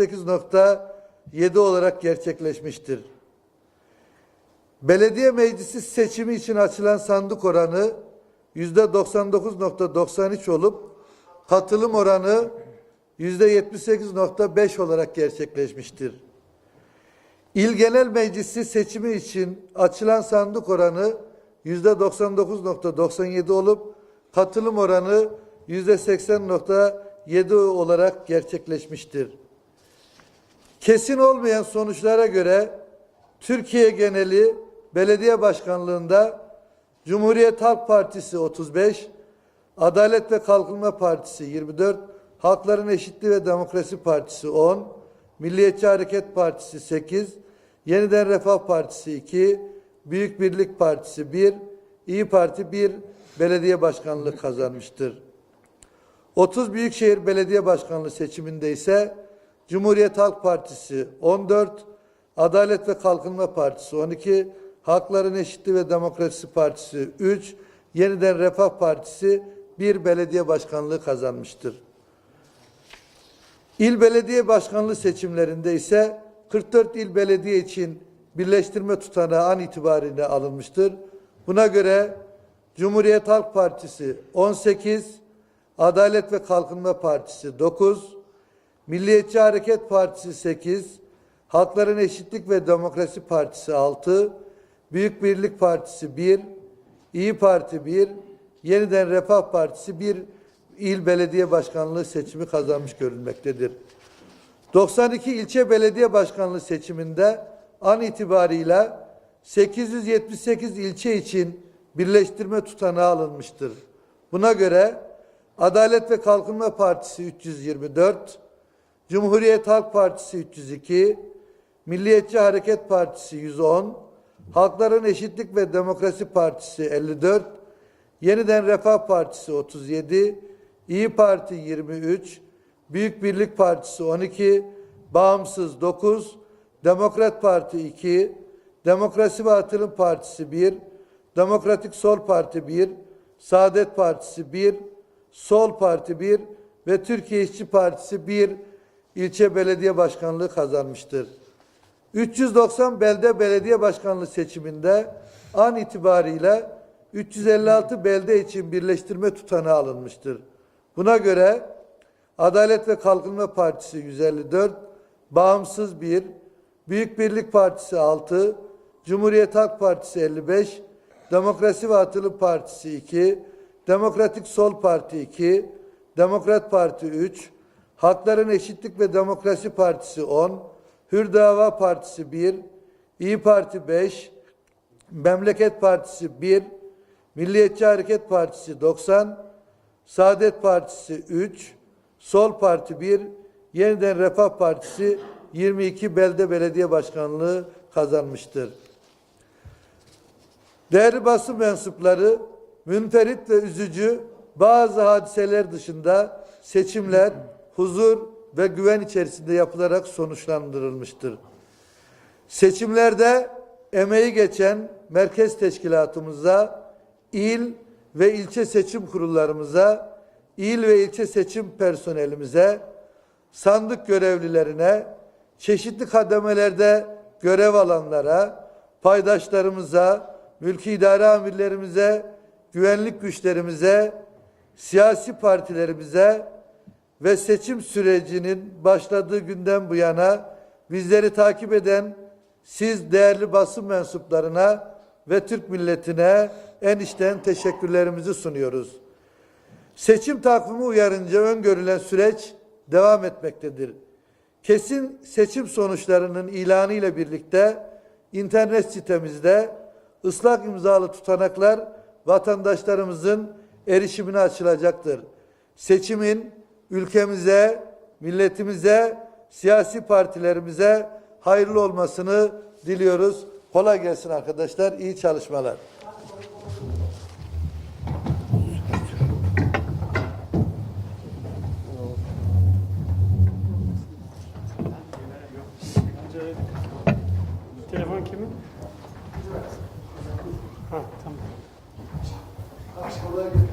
%8.7 olarak gerçekleşmiştir. Belediye meclisi seçimi için açılan sandık oranı %99.93 olup katılım oranı %78.5 olarak gerçekleşmiştir. İl Genel Meclisi seçimi için açılan sandık oranı %99.97 olup katılım oranı %80.7 olarak gerçekleşmiştir. Kesin olmayan sonuçlara göre Türkiye geneli belediye başkanlığında Cumhuriyet Halk Partisi 35, Adalet ve Kalkınma Partisi 24, Halkların Eşitliği ve Demokrasi Partisi 10, Milliyetçi Hareket Partisi 8, Yeniden Refah Partisi 2, Büyük Birlik Partisi 1, İyi Parti 1 belediye başkanlığı kazanmıştır. 30 Büyükşehir Belediye Başkanlığı seçiminde ise Cumhuriyet Halk Partisi 14, Adalet ve Kalkınma Partisi 12, Halkların Eşitliği ve Demokrasi Partisi 3, Yeniden Refah Partisi 1 belediye başkanlığı kazanmıştır. İl belediye başkanlığı seçimlerinde ise 44 il belediye için birleştirme tutanağı an itibariyle alınmıştır. Buna göre Cumhuriyet Halk Partisi 18, Adalet ve Kalkınma Partisi 9, Milliyetçi Hareket Partisi 8, Halkların Eşitlik ve Demokrasi Partisi 6, Büyük Birlik Partisi 1, İyi Parti 1, Yeniden Refah Partisi 1 il belediye başkanlığı seçimi kazanmış görülmektedir. 92 ilçe belediye başkanlığı seçiminde an itibarıyla 878 ilçe için birleştirme tutanağı alınmıştır. Buna göre Adalet ve Kalkınma Partisi 324, Cumhuriyet Halk Partisi 302, Milliyetçi Hareket Partisi 110, Halkların Eşitlik ve Demokrasi Partisi 54, Yeniden Refah Partisi 37, İyi Parti 23, Büyük Birlik Partisi 12, Bağımsız 9, Demokrat Parti 2, Demokrasi ve Atılım Partisi 1, Demokratik Sol Parti 1, Saadet Partisi 1, Sol Parti 1 ve Türkiye İşçi Partisi 1 ilçe belediye başkanlığı kazanmıştır. 390 belde belediye başkanlığı seçiminde an itibariyle 356 belde için birleştirme tutanağı alınmıştır. Buna göre Adalet ve Kalkınma Partisi 154, Bağımsız 1, Büyük Birlik Partisi 6, Cumhuriyet Halk Partisi 55, Demokrasi ve Atılım Partisi 2, Demokratik Sol Parti 2, Demokrat Parti 3, Hakların Eşitlik ve Demokrasi Partisi 10, Hür Dava Partisi 1, İyi Parti 5, Memleket Partisi 1, Milliyetçi Hareket Partisi 90, Saadet Partisi 3, Sol Parti 1, Yeniden Refah Partisi 22 belde belediye başkanlığı kazanmıştır. Değerli basın mensupları, münferit ve üzücü bazı hadiseler dışında seçimler huzur ve güven içerisinde yapılarak sonuçlandırılmıştır. Seçimlerde emeği geçen merkez teşkilatımıza, il ve ilçe seçim kurullarımıza, il ve ilçe seçim personelimize, sandık görevlilerine, çeşitli kademelerde görev alanlara, paydaşlarımıza, mülki idare amirlerimize, güvenlik güçlerimize, siyasi partilerimize ve seçim sürecinin başladığı günden bu yana bizleri takip eden siz değerli basın mensuplarına ve Türk milletine en içten teşekkürlerimizi sunuyoruz. Seçim takvimi uyarınca öngörülen süreç devam etmektedir. Kesin seçim sonuçlarının ilanı ile birlikte internet sitemizde ıslak imzalı tutanaklar vatandaşlarımızın erişimine açılacaktır. Seçimin ülkemize, milletimize, siyasi partilerimize hayırlı olmasını diliyoruz. Kolay gelsin arkadaşlar. İyi çalışmalar. Telefon kimin? Ha tamam. Kolay gelsin.